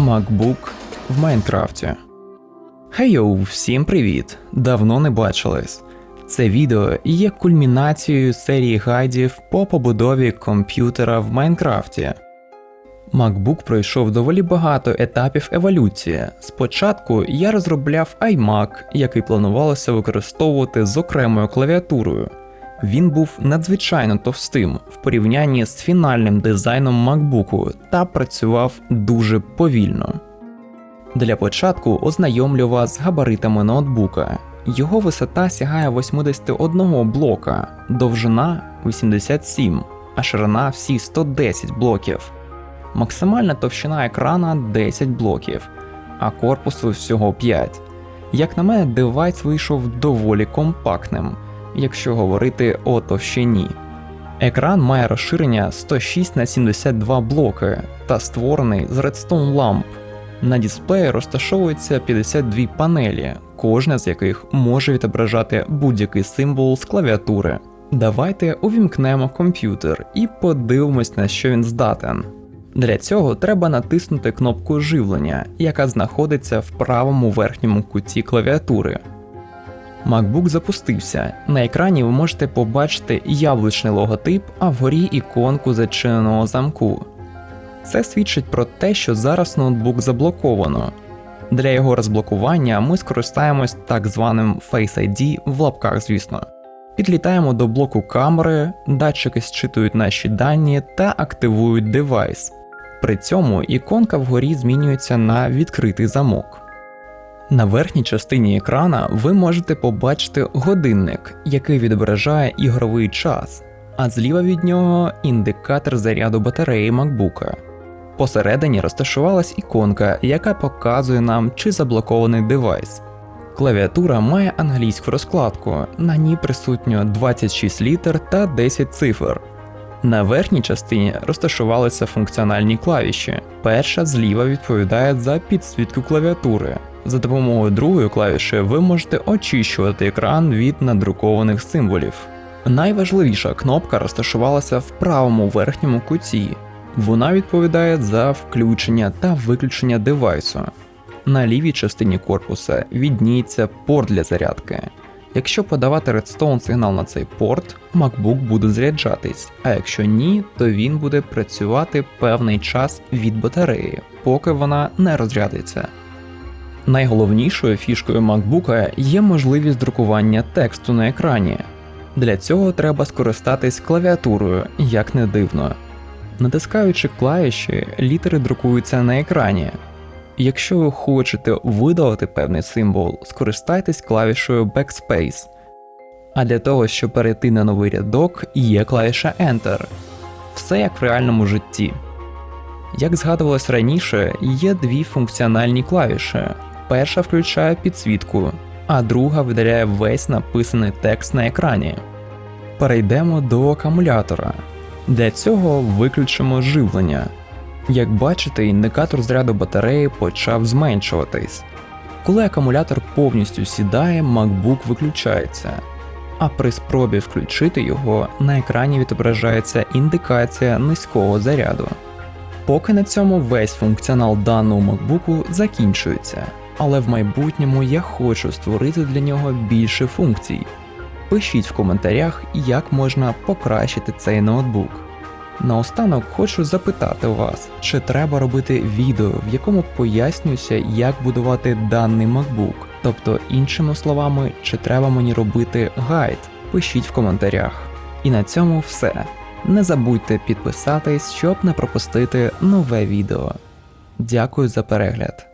MacBook в Майнкрафті. Хейоу, всім привіт! Давно не бачились. Це відео є кульмінацією серії гайдів по побудові комп'ютера в Майнкрафті. MacBook пройшов доволі багато етапів еволюції. Спочатку я розробляв iMac, який планувалося використовувати з окремою клавіатурою. Він був надзвичайно товстим в порівнянні з фінальним дизайном MacBook та працював дуже повільно. Для початку ознайомлю вас з габаритами ноутбука. Його висота сягає 81 блока, довжина 87, а ширина всі 110 блоків. Максимальна товщина екрана 10 блоків, а корпусу всього 5. Як на мене, девайс вийшов доволі компактним, якщо говорити о товщині. Екран має розширення 106 на 72 блоки та створений з Redstone ламп. На дисплеї розташовується 52 панелі, кожна з яких може відображати будь-який символ з клавіатури. Давайте увімкнемо комп'ютер і подивимось, на що він здатен. Для цього треба натиснути кнопку живлення, яка знаходиться в правому верхньому куті клавіатури. MacBook запустився. На екрані ви можете побачити яблучний логотип, а вгорі іконку зачиненого замку. Це свідчить про те, що зараз ноутбук заблоковано. Для його розблокування ми скористаємось так званим Face ID в лапках, звісно. Підлітаємо до блоку камери, датчики зчитують наші дані та активують девайс. При цьому іконка вгорі змінюється на відкритий замок. На верхній частині екрана ви можете побачити годинник, який відображає ігровий час, а зліва від нього індикатор заряду батареї MacBook. Посередині розташувалась іконка, яка показує нам, чи заблокований девайс. Клавіатура має англійську розкладку, на ній присутньо 26 літер та 10 цифр. На верхній частині розташувалися функціональні клавіші. Перша зліва відповідає за підсвітку клавіатури. За допомогою другої клавіші ви можете очищувати екран від надрукованих символів. Найважливіша кнопка розташувалася в правому верхньому куті. Вона відповідає за включення та виключення девайсу. На лівій частині корпуса відніється порт для зарядки. Якщо подавати Redstone сигнал на цей порт, MacBook буде заряджатись, а якщо ні, то він буде працювати певний час від батареї, поки вона не розрядиться. Найголовнішою фішкою MacBook є можливість друкування тексту на екрані. Для цього треба скористатись клавіатурою, як не дивно. Натискаючи клавіші, літери друкуються на екрані. Якщо ви хочете видалити певний символ, скористайтесь клавішою Backspace. А для того, щоб перейти на новий рядок, є клавіша Enter. Все як в реальному житті. Як згадувалось раніше, є дві функціональні клавіші. Перша включає підсвітку, а друга видаляє весь написаний текст на екрані. Перейдемо до акумулятора. Для цього виключимо живлення. Як бачите, індикатор заряду батареї почав зменшуватись. Коли акумулятор повністю сідає, MacBook виключається, а при спробі включити його на екрані відображається індикація низького заряду. Поки на цьому весь функціонал даного MacBook закінчується, але в майбутньому я хочу створити для нього більше функцій. Пишіть в коментарях, як можна покращити цей ноутбук. Наостанок хочу запитати вас, чи треба робити відео, в якому пояснюється, як будувати даний MacBook. Тобто, іншими словами, чи треба мені робити гайд? Пишіть в коментарях. І на цьому все. Не забудьте підписатись, щоб не пропустити нове відео. Дякую за перегляд.